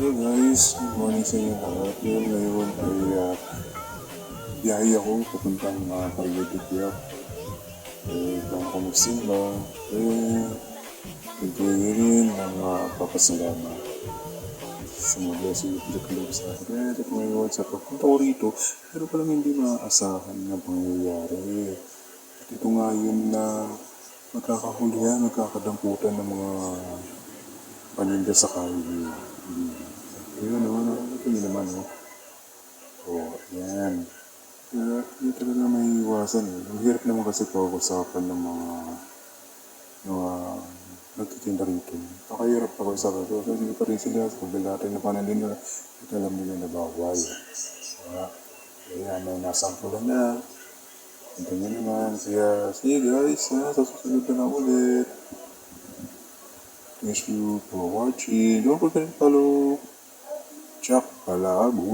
Hey guys, good morning sa inyo lahat. Ngayon ngayon ay uh, biyahe ako papuntang uh, Kalagatipiak. Eh, baka ako magsimba. Eh, nagkaroon rin ng uh, papasalamat sa mga blessing na pinagkalog sa akin. At ngayon sa pagpunta ko rito, pero palang hindi maaasahan na pangyayari. At ito nga yun na magkakahulihan, magkakadamputan ng mga paninda sa kalye. Ayun, oh, ito yun naman, oh. Oh, yan. Kaya, hindi talaga may iwasan, eh. Ang hirap naman kasi pag-usapan ng mga, mga nagtitinda rito. Nakahirap pag-usapan ito. Kasi hindi pa rin sila, sa natin na panin nila, ito alam nila na bawal. Diba? Kaya, may nasangkulan na. Ito nyo naman. Kaya, see you guys, ha? Sa susunod na ulit. Thank you for watching. Don't forget to follow Chuck Palabo.